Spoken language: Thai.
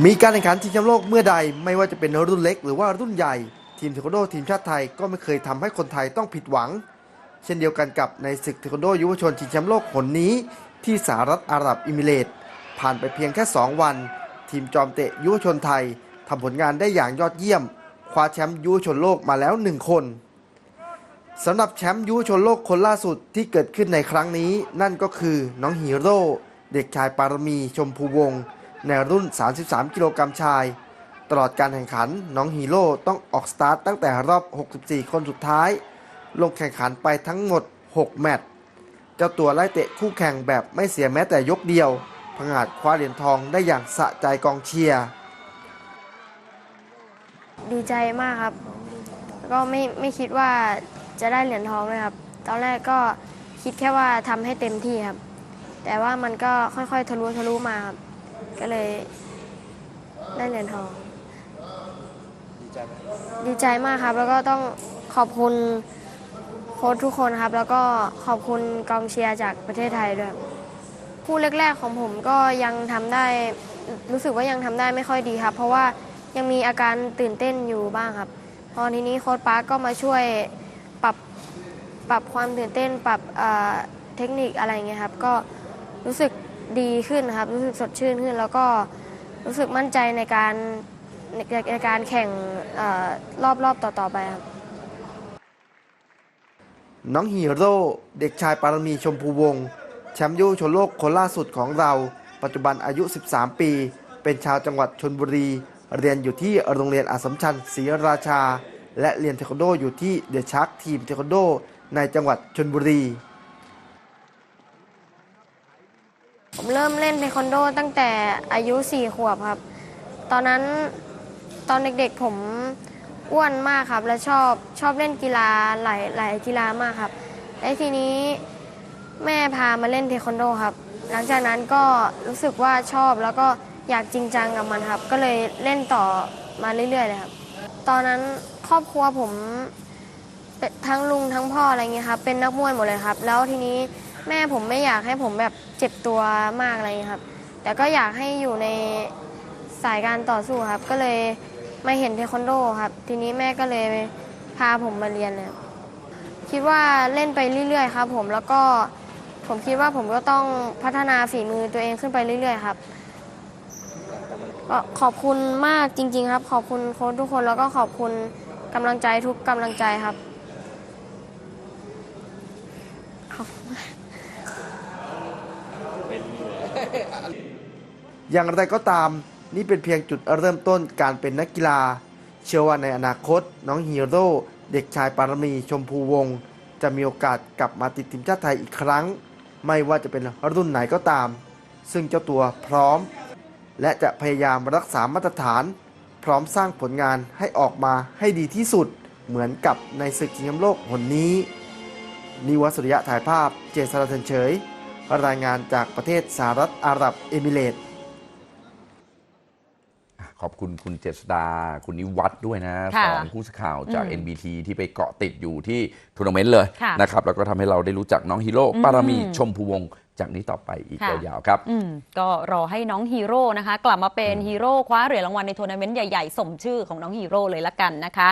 มีการแข่งขันชิงแชมป์โลกเมื่อใดไม่ว่าจะเป็นรุ่นเล็กหรือว่ารุ่นใหญ่ ทีมเทควันโดทีมชาติไทยก็ไม่เคยทำให้คนไทยต้องผิดหวัง เช่นเดียวกันกับในศึกเทควันโดยุวชนชิงแชมป์โลกหนนี้ ที่สหรัฐอาหรับอิมิเรต ผ่านไปเพียงแค่ 2 วัน ทีมจอมเตะยุวชนไทยทำผลงานได้อย่างยอดเยี่ยม คว้าแชมป์ยุวชนโลกมาแล้ว 1 คนสำหรับแชมป์ยุวชนโลกคนล่าสุดที่เกิดขึ้นในครั้งนี้ นั่นก็คือน้องฮีโร่เด็กชายปารมีชมพูวงศ์ ในรุ่น 33 กิโลกรัมชาย ตลอดการแข่งขันน้องฮีโร่ต้องออกสตาร์ทตั้งแต่รอบ 64 คนสุดท้าย ลงแข่งขันไปทั้งหมด 6 แมตช์เจ้าตัวไล่เตะคู่แข่งแบบไม่เสียแม้แต่ยกเดียวผงาดคว้าเหรียญทองได้อย่างสะใจกองเชียร์ดีใจมากครับ แล้วก็ไม่ไม่คิดว่าจะได้เหรียญทองเลยครับ ตอนแรกก็คิดแค่ว่าทำให้เต็มที่ครับ แต่ว่ามันก็ค่อยๆ ทะลุทะลุมาครับ ก็เลยได้เหรียญทองดีใจมากครับ แล้วก็ต้องขอบคุณโค้ชทุกคนครับ แล้วก็ขอบคุณกองเชียร์จากประเทศไทยด้วยครับคู่แรกๆของผมก็ยังทำได้รู้สึกว่ายังทำได้ไม่ค่อยดีครับ เพราะว่ายังมีอาการตื่นเต้นอยู่บ้างครับ พอทีนี้โค้ชปาร์คก็มาช่วยปรับปรับความตื่นเต้น ปรับเอ่อเทคนิคอะไรอย่างเงี้ยครับ ก็รู้สึก ดีขึ้นครับ รู้สึกสดชื่นขึ้น แล้วก็รู้สึกมั่นใจในการในในการแข่งออรอบรอบต่อๆไปครับ น้องฮีโร่เด็กชายปารมีชมพูวงศ์แชมป์ยุวชนโลกคนล่าสุดของเรา ปัจจุบันอายุ 13 ปี เป็นชาวจังหวัดชนบุรี เรียนอยู่ที่โรงเรียนอัสมชัญศรีราชา และเรียนเทควันโดอยู่ที่เดชักทีมเทควันโด ในจังหวัดชนบุรี ผมเริ่มเล่นเทควันโดตั้งแต่อายุ 4 ขวบครับ ตอนนั้นตอนเด็กๆผมอ้วนมากครับ และชอบชอบเล่นกีฬาหลายหลายกีฬามากครับและทีนี้แม่พามาเล่นเทควันโดครับ หลังจากนั้นก็รู้สึกว่าชอบแล้วก็อยากจริงจังกับมันครับ ก็เลยเล่นต่อมาเรื่อยๆเลยครับ ตอนนั้นครอบครัวผมทั้งลุงทั้งพ่ออะไรเงี้ยครับเป็นนักมวยหมดเลยครับ แล้วทีนี้ แม่ผมไม่อยากให้ผมแบบเจ็บตัวมากอะไรเงี้ยครับ แต่ก็อยากให้อยู่ในสายการต่อสู้ครับ ก็เลยมาเห็นเทควันโดครับ ทีนี้แม่ก็เลยพาผมมาเรียนเลยครับคิดว่าเล่นไปเรื่อยๆครับ ผมแล้วก็ผมคิดว่าผมก็ต้องพัฒนาฝีมือตัวเองขึ้นไปเรื่อย ๆ ครับก็ขอบคุณมากจริง ๆ ครับ ขอบคุณโค้ชทุกคนแล้วก็ขอบคุณกำลังใจทุกกำลังใจครับขอบคุณ อย่างไรก็ตามนี่เป็นเพียงจุดเริ่มต้นการเป็นนักกีฬา เชื่อว่าในอนาคต น้องฮีโร่เด็กชายปารมีชมพูวง จะมีโอกาสกลับมาติดทีมชาติไทยอีกครั้ง ไม่ว่าจะเป็นรุ่นไหนก็ตาม ซึ่งเจ้าตัวพร้อม และจะพยายามรักษามาตรฐาน พร้อมสร้างผลงานให้ออกมาให้ดีที่สุด เหมือนกับในศึกชิงแชมป์โลกหนนี้นิวัสุริยะถ่ายภาพเจษฎาเทนเฉย รายงานจากประเทศสหรัฐอาหรับเอมิเรตส์ขอบคุณคุณเจษดา คุณนิวัฒน์ด้วยนะค่ะสองผู้สื่อข่าวจากอืม NBT ที่ไปเกาะติดอยู่ที่ทัวร์นาเมนต์เลยค่ะนะครับแล้วก็ทำให้เราได้รู้จักน้องฮีโร่อืมปารมีชมพูวงศ์จากนี้ต่อไปอีกค่ะยาวๆครับอืมก็รอให้น้องฮีโร่นะคะ กลับมาเป็นฮีโร่คว้าเหรียญรางวัลในทัวร์นาเมนต์ใหญ่ๆ สมชื่อของน้องฮีโร่เลยละกันนะคะ